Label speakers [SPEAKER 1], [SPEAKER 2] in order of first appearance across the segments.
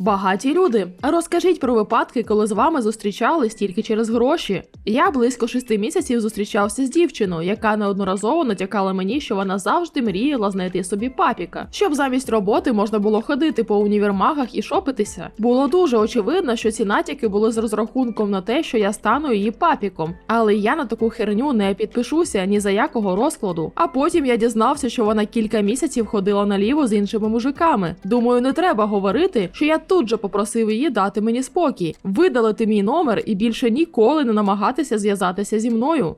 [SPEAKER 1] Багаті люди, розкажіть про випадки, коли з вами зустрічались тільки через гроші. Я близько шести місяців зустрічався з дівчиною, яка неодноразово натякала мені, що вона завжди мріяла знайти собі папіка, щоб замість роботи можна було ходити по універмагах і шопитися. Було дуже очевидно, що ці натяки були з розрахунком на те, що я стану її папіком. Але я на таку херню не підпишуся ні за якого розкладу. А потім я дізнався, що вона кілька місяців ходила наліво з іншими мужиками. Думаю, не треба говорити, що я тут же попросив її дати мені спокій, видалити мій номер і більше ніколи не намагатися зв'язатися зі мною.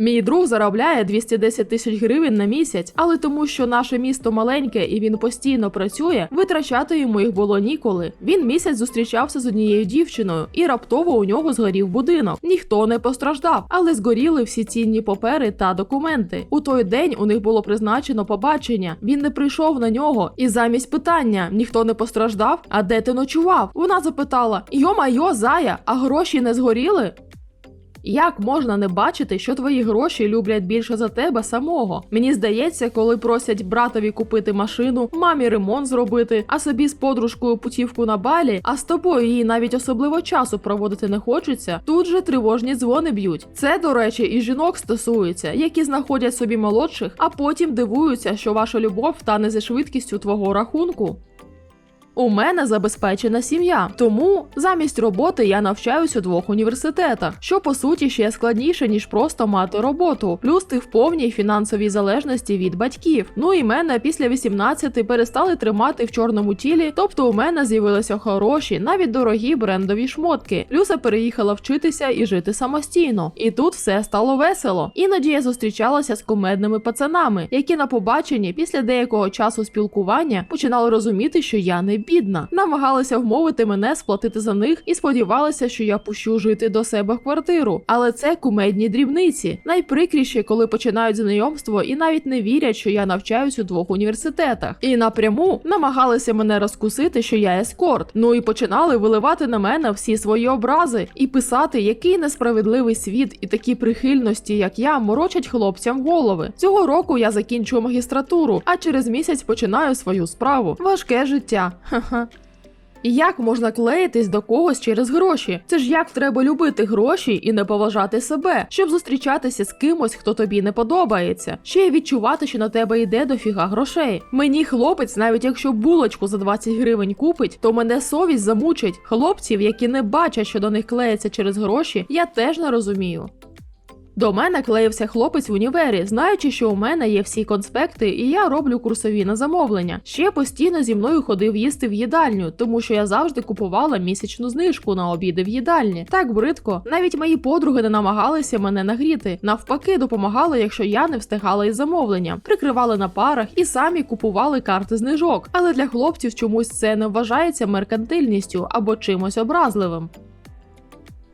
[SPEAKER 1] Мій друг заробляє 210 тисяч гривень на місяць, але тому, що наше місто маленьке і він постійно працює, витрачати йому їх було ніколи. Він місяць зустрічався з однією дівчиною, і раптово у нього згорів будинок. Ніхто не постраждав, але згоріли всі цінні папери та документи. У той день у них було призначено побачення. Він не прийшов на нього, і замість питання ніхто не постраждав. А де ти ночував? Вона запитала: Йо-майо, зая, а гроші не згоріли? Як можна не бачити, що твої гроші люблять більше за тебе самого? Мені здається, коли просять братові купити машину, мамі ремонт зробити, а собі з подружкою путівку на балі, а з тобою їй навіть особливо часу проводити не хочеться, тут же тривожні дзвони б'ють. Це, до речі, і жінок стосується, які знаходять собі молодших, а потім дивуються, що ваша любов тане зі швидкістю твого рахунку. У мене забезпечена сім'я, тому замість роботи я навчаюсь у двох університетах, що по суті ще складніше ніж просто мати роботу. Плюс ти в повній фінансовій залежності від батьків. Ну і мене після 18 перестали тримати в чорному тілі, тобто у мене з'явилися хороші, навіть дорогі брендові шмотки. Люся переїхала вчитися і жити самостійно. І тут все стало весело. Іноді я зустрічалася з кумедними пацанами, які на побаченні після деякого часу спілкування починали розуміти, що я не бідна, намагалися вмовити мене сплатити за них і сподівалися, що я пущу жити до себе в квартиру. Але це кумедні дрібниці. Найприкріше, коли починають знайомство і навіть не вірять, що я навчаюсь у двох університетах. І напряму намагалися мене розкусити, що я ескорт. Ну і починали виливати на мене всі свої образи і писати, який несправедливий світ і такі прихильності, як я, морочать хлопцям голови. Цього року я закінчую магістратуру, а через місяць починаю свою справу. Важке життя. Ха-ха. І Як можна клеїтись до когось через гроші? Це ж як треба любити гроші і не поважати себе, щоб зустрічатися з кимось, хто тобі не подобається, ще й відчувати, що на тебе йде дофіга грошей. Мені хлопець, навіть якщо булочку за 20 гривень купить, то мене совість замучить. Хлопців, які не бачать, що до них клеїться через гроші, я теж не розумію. До мене клеївся хлопець в універі, знаючи, що у мене є всі конспекти, і я роблю курсові на замовлення. Ще постійно зі мною ходив їсти в їдальню, тому що я завжди купувала місячну знижку на обіди в їдальні. Так бридко, навіть мої подруги не намагалися мене нагріти. Навпаки, допомагали, якщо я не встигала із замовленням, прикривали на парах і самі купували карти знижок. Але для хлопців чомусь це не вважається меркантильністю або чимось образливим.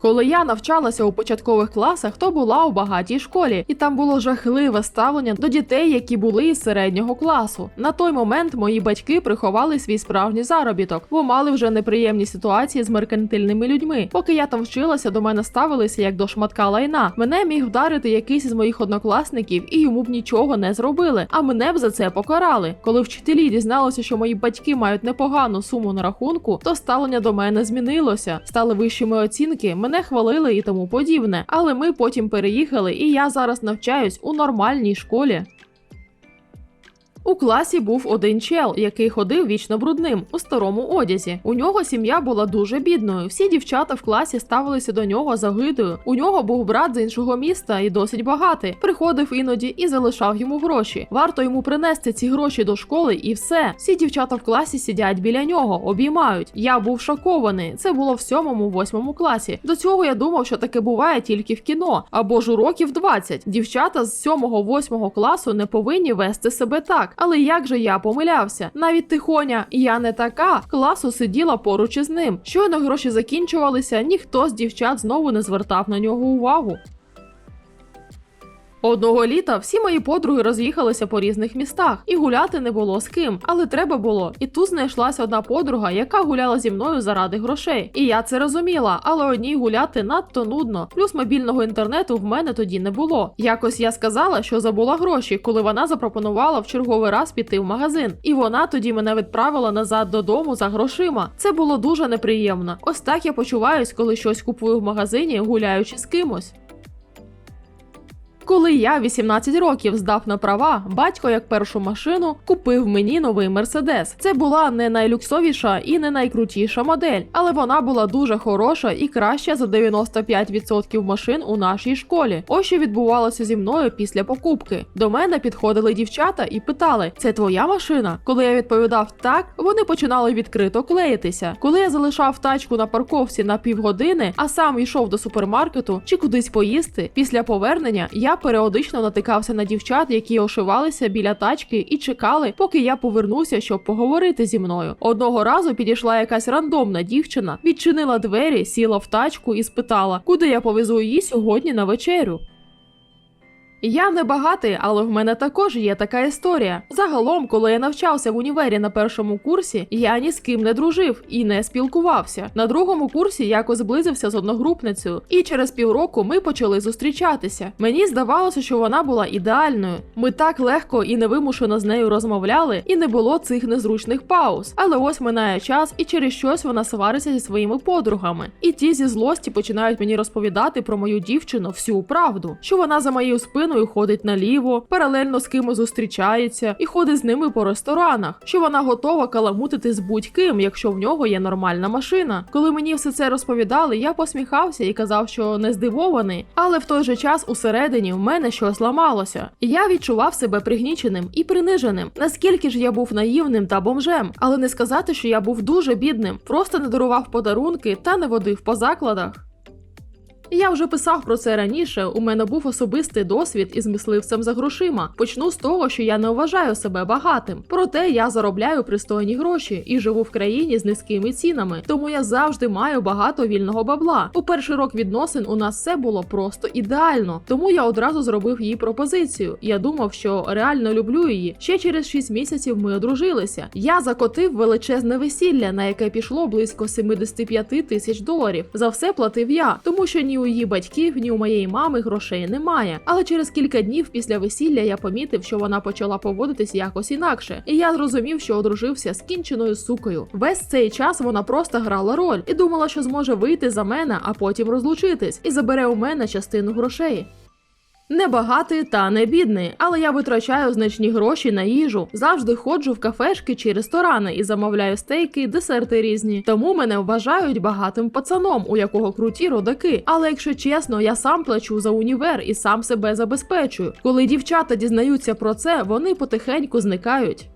[SPEAKER 1] Коли я навчалася у початкових класах, то була у багатій школі, і там було жахливе ставлення до дітей, які були із середнього класу. На той момент мої батьки приховали свій справжній заробіток, бо мали вже неприємні ситуації з меркантильними людьми. Поки я там вчилася, до мене ставилися як до шматка лайна. Мене міг вдарити якийсь із моїх однокласників, і йому б нічого не зробили. А мене б за це покарали. Коли вчителі дізналися, що мої батьки мають непогану суму на рахунку, то ставлення до мене змінилося. Стали вищими оцінки. Мене хвалили і тому подібне. Але ми потім переїхали, і я зараз навчаюсь у нормальній школі. У класі був один чел, який ходив вічно брудним у старому одязі. У нього сім'я була дуже бідною. Всі дівчата в класі ставилися до нього загидою. У нього був брат з іншого міста і досить багатий. Приходив іноді і залишав йому гроші. Варто йому принести ці гроші до школи, і все. Всі дівчата в класі сидять біля нього, обіймають. Я був шокований. Це було в сьомому, восьмому класі. До цього я думав, що таке буває тільки в кіно або ж у років 20. Дівчата з сьомого, восьмого класу не повинні вести себе так. Але як же я помилявся? Навіть тихоня, я не така, класу сиділа поруч із ним. Щойно гроші закінчувалися, ніхто з дівчат знову не звертав на нього увагу. Одного літа всі мої подруги роз'їхалися по різних містах, і гуляти не було з ким, але треба було. І тут знайшлася одна подруга, яка гуляла зі мною заради грошей. І я це розуміла, але одній гуляти надто нудно. Плюс мобільного інтернету в мене тоді не було. Якось я сказала, що забула гроші, коли вона запропонувала в черговий раз піти в магазин. І вона тоді мене відправила назад додому за грошима. Це було дуже неприємно. Ось так я почуваюсь, коли щось купую в магазині, гуляючи з кимось. Коли я 18 років здав на права, батько як першу машину купив мені новий мерседес. Це була не найлюксовіша і не найкрутіша модель, але вона була дуже хороша і краща за 95% машин у нашій школі. Ось що відбувалося зі мною після покупки. До мене підходили дівчата і питали: це твоя машина? Коли я відповідав так, вони починали відкрито клеїтися. Коли я залишав тачку на парковці на півгодини, а сам йшов до супермаркету чи кудись поїсти, після повернення я періодично натикався на дівчат, які ошивалися біля тачки і чекали, поки я повернуся, щоб поговорити зі мною. Одного разу підійшла якась рандомна дівчина, відчинила двері, сіла в тачку і спитала, куди я повезу її сьогодні на вечерю. Я не багатий, але в мене також є така історія. Загалом, коли я навчався в універі на першому курсі, я ні з ким не дружив і не спілкувався. На другому курсі якось зблизився з одногрупницею, і через півроку ми почали зустрічатися. Мені здавалося, що вона була ідеальною. Ми так легко і невимушено з нею розмовляли, і не було цих незручних пауз. Але ось минає час, і через щось вона свариться зі своїми подругами. І ті зі злості починають мені розповідати про мою дівчину всю правду, що вона за моєю спиною ходить наліво, паралельно з кимось зустрічається і ходить з ними по ресторанах, що вона готова каламутити з будь-ким, якщо в нього є нормальна машина. Коли мені все це розповідали, я посміхався і казав, що не здивований, але в той же час усередині в мене щось ламалося. І я відчував себе пригніченим і приниженим. Наскільки ж я був наївним та бомжем, але не сказати, що я був дуже бідним, просто не дарував подарунки та не водив по закладах. Я вже писав про це раніше. У мене був особистий досвід із мисливцем за грошима. Почну з того, що я не вважаю себе багатим. Проте я заробляю пристойні гроші і живу в країні з низькими цінами. Тому я завжди маю багато вільного бабла. У перший рок відносин у нас все було просто ідеально. Тому я одразу зробив їй пропозицію. Я думав, що реально люблю її. Ще через 6 місяців ми одружилися. Я закотив величезне весілля, на яке пішло близько 75 тисяч доларів. За все платив я, тому що ні у її батьків, ні у моєї мами грошей немає. Але через кілька днів після весілля я помітив, що вона почала поводитись якось інакше, і я зрозумів, що одружився з кінченою сукою. Весь цей час вона просто грала роль і думала, що зможе вийти за мене, а потім розлучитись, і забере у мене частину грошей. Не багатий та не бідний, але я витрачаю значні гроші на їжу. Завжди ходжу в кафешки чи ресторани і замовляю стейки, десерти різні. Тому мене вважають багатим пацаном, у якого круті родаки. Але якщо чесно, я сам плачу за універ і сам себе забезпечую. Коли дівчата дізнаються про це, вони потихеньку зникають.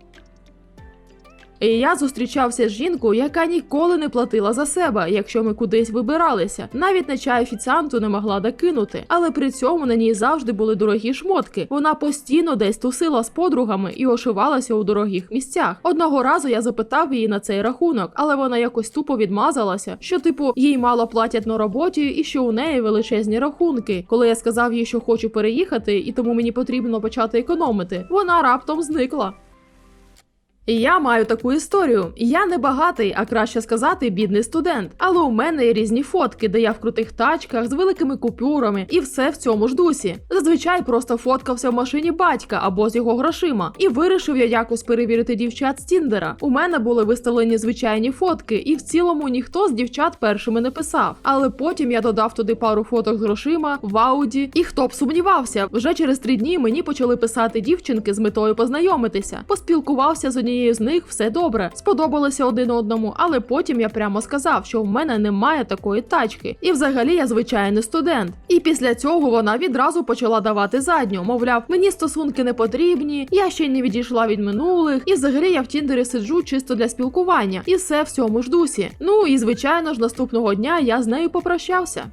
[SPEAKER 1] І я зустрічався з жінкою, яка ніколи не платила за себе, якщо ми кудись вибиралися. Навіть на чай офіціанту не могла докинути. Але при цьому на ній завжди були дорогі шмотки. Вона постійно десь тусила з подругами і ошивалася у дорогих місцях. Одного разу я запитав її на цей рахунок, але вона якось тупо відмазалася, що типу їй мало платять на роботі і що у неї величезні рахунки. Коли я сказав їй, що хочу переїхати, і тому мені потрібно почати економити, вона раптом зникла. Я маю таку історію. Я не багатий, а краще сказати, бідний студент. Але у мене є різні фотки, де я в крутих тачках з великими купюрами, і все в цьому ж дусі. Зазвичай просто фоткався в машині батька або з його грошима. І вирішив я якось перевірити дівчат з Тіндера. У мене були виставлені звичайні фотки, і в цілому ніхто з дівчат першими не писав. Але потім я додав туди пару фоток з грошима в ауді, і хто б сумнівався, вже через три дні мені почали писати дівчинки з метою познайомитися. Поспілкувався з однією з них все добре, сподобалося один одному, але потім я прямо сказав, що в мене немає такої тачки, і взагалі я звичайний студент. І після цього вона відразу почала давати задню. Мовляв, мені стосунки не потрібні, я ще не відійшла від минулих, і взагалі я в Тіндері сиджу чисто для спілкування, і все в цьому ж дусі. Ну і звичайно ж, наступного дня я з нею попрощався.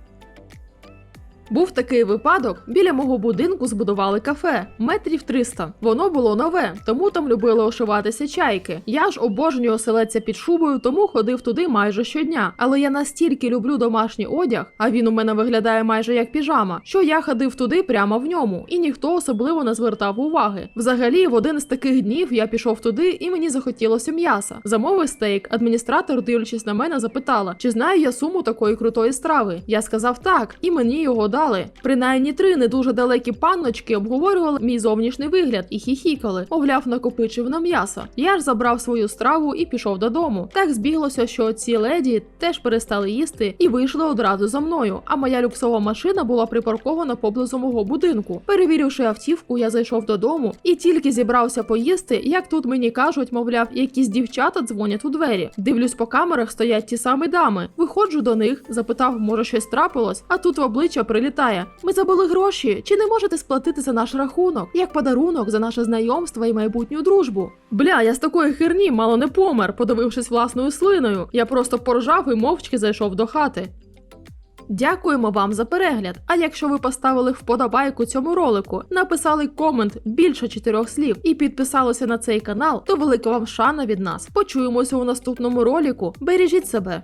[SPEAKER 1] Був такий випадок: біля мого будинку збудували кафе метрів 300. Воно було нове, тому там любили ошиватися чайки. Я ж обожнюю оселедця під шубою, тому ходив туди майже щодня. Але я настільки люблю домашній одяг, а він у мене виглядає майже як піжама, що я ходив туди прямо в ньому, і ніхто особливо не звертав уваги. Взагалі, в один з таких днів я пішов туди, і мені захотілося м'яса. Замовив стейк. Адміністратор, дивлячись на мене, запитала, чи знаю я суму такої крутої страви. Я сказав так, і мені його дали. Принаймні три не дуже далекі панночки обговорювали мій зовнішній вигляд і хіхікали, мовляв, накопичив на м'ясо. Я ж забрав свою страву і пішов додому. Так збіглося, що ці леді теж перестали їсти і вийшли одразу за мною. А моя люксова машина була припаркована поблизу мого будинку. Перевіривши автівку, я зайшов додому і тільки зібрався поїсти, як тут мені кажуть, мовляв, якісь дівчата дзвонять у двері. Дивлюсь по камерах, стоять ті самі дами. Виходжу до них, запитав, може щось трапилось, а тут в обличчя прилітає. Ми забули гроші. Чи не можете сплатити за наш рахунок як подарунок за наше знайомство і майбутню дружбу? Бля, я з такої херні мало не помер, подивившись власною слиною. Я просто поржав і мовчки зайшов до хати. Дякуємо вам за перегляд. А якщо ви поставили вподобайку цьому ролику, написали комент більше чотирьох слів і підписалися на цей канал, то велика вам шана від нас. Почуємося у наступному ролику. Бережіть себе.